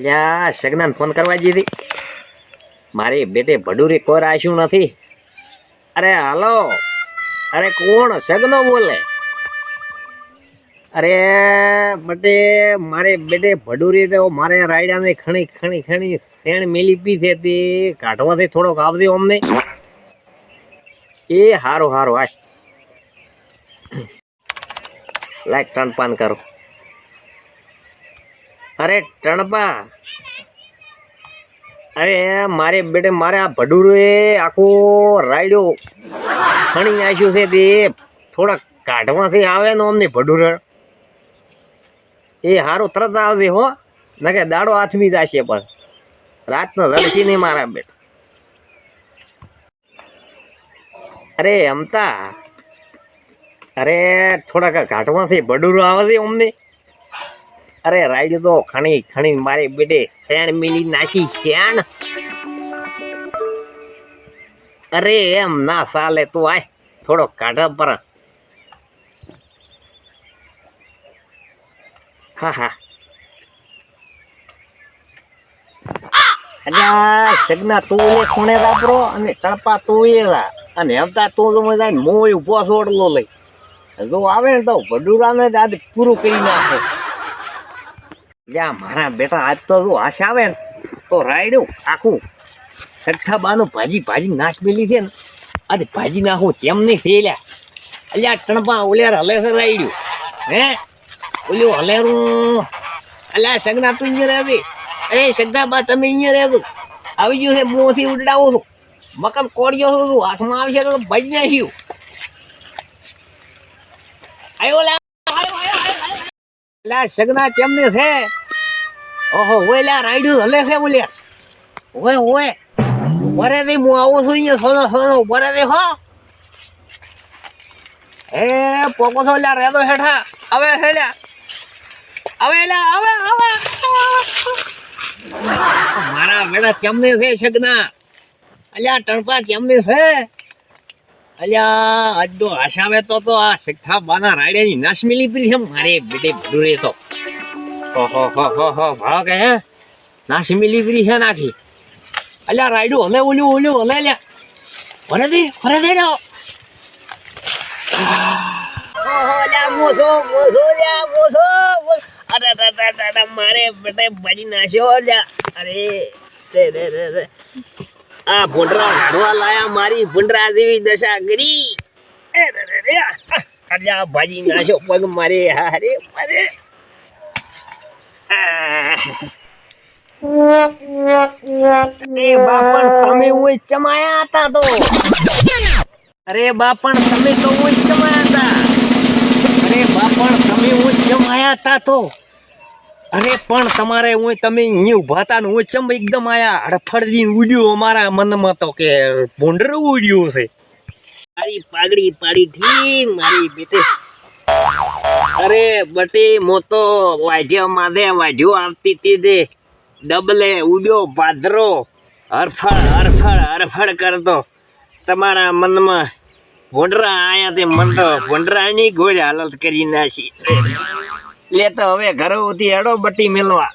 અલ્યા સગનાને ફોન કરવા દીધી મારી બેટે ભડુરી કોર આશું નથી. અરે, હાલો. અરે, કોણ? સગનો બોલે. અરે, બટે, મારે બેટે ભડુરી તો મારે રાયડાને ખણી ખણી ખણી શેણ મેલી પી છે તે. કાઢવાથી થોડોક આવજો અમને. એ સારું હારું આય લાઈક ટન પાન કરો. અરે, ટણપા. અરે, મારે બેટે, મારે આ ભડુરે આખો રાયડો ખણી આવ્યું છે તે. થોડાક કાઢવાથી આવે ને અમને ભડુર. એ સારું તરત આવશે હો ના કે દાડો હાથમી જશે પણ. રાતનો રડશી નહીં મારા બેટ. અરે, અમતા. અરે, થોડાક કાઢવાથી ભડુરો આવે છે અમને. અરે રાઈડ તો ખણી ખણી મારી બેટે શેણ મિલી નાખી શેણ અરે એમ ના સાલે તું આય, થોડો કાઢા પર. હા હા. અલ્યા સગના તું એ ખૂણે વાપરો અને તળપા તું એ અને હમતા તું તો મજા મોય ઊભો સોડલો લઈ જો આવે ને તો ભડુરાને જ આજ પૂરું કરી નાખે. જા મારા બેટા, આજ તો જો આશ આવે ને, તો રાયડું, આખું સઠ્ઠાબાનું ભાજી ભાજી નાશ મેલી છે ને, આજે ભાજી નાખું જેમ નહીં થયેલા અલ્યા, ટણપા ઓલ્યાર હલે છે રાયડું. હે? ઓલું હલેરું. અલ્યા, સગના તું અહીંયા રહેતી અરે સગનાબા, તમે અહીંયા રહેતું આવી ગયું છે, મોંથી ઉડાવું છું. મકમ કોડિયો છું તું હાથમાં આવશે તો ભાજી નાખ્યું આવ્યો લા આયો કેમ સગના ચેમને છે? ઓહો, ઓય લા રાયડું હલે છે બોલ્યા ઓય ઓય. વરે દે, હું આવું છું અહીંયા, સોનો સોનો, વરે દે, હો. એ, પોકો છો લ્યા રેદો હેઠા. આવે છે લ્યા. આવે લ્યા આવે આવે મારા બેડા ચમને છે સગના અલ્યા, ટણપા ચમને છે. અલ્યા આજ તો આશાવે તો તો આ શિખા બાના રાયડાની નાશ મિલી પડી છે, મારે બેટે ભૂરે તો ઓહો હો હો હો ભાવ કે હે નાસ મિલી પડી છે નાખી અલ્યા રાયડું હલે ઓલું ઓલું હલે લ્યા ફરે દે ફરે દે નો. અરે અરે અરે અરે મારે બેટે નાખ્યો લ્યા અરે રે રે રે રે આ ભૂંડરા ઘડવા લાયા મારી ભૂંડરા જેવી દશા કરી એ રે રે ભાજી નાખ્યો પગ મારે હારે મારે. એ બાપણ, તમે ઓય ચમાયા હતા તો? અરે બાપણ, તમે તો ઓય ચમાયા હતા. અરે બાપણ, તમે ઓય ચમાયા હતા તો? અરે પણ તમારે હું તમે અહીં ઊભા હતા ને હું ચમ એકદમ આયા? હડફડજી ઉડ્યું અમારા મનમાં તો કે ભૂંડર ઉડ્યું છે. મારી પાઘડી પાડી ઠીક મારી બેટે. અરે બટી મોતો વાઢ્યો માધે વાઢ્યો આવતી તી દે. ડબલે ઉડ્યો પાદરો હરફળ હરફળ હરફળ કરતો. તમારા મનમાં ભૂંડરા આયા તે મન તો ભૂંડરાની ગોળ હાલત કરી નાખી. લે તો હવે ઘરે ઉતી હેડો બટી મેલવા.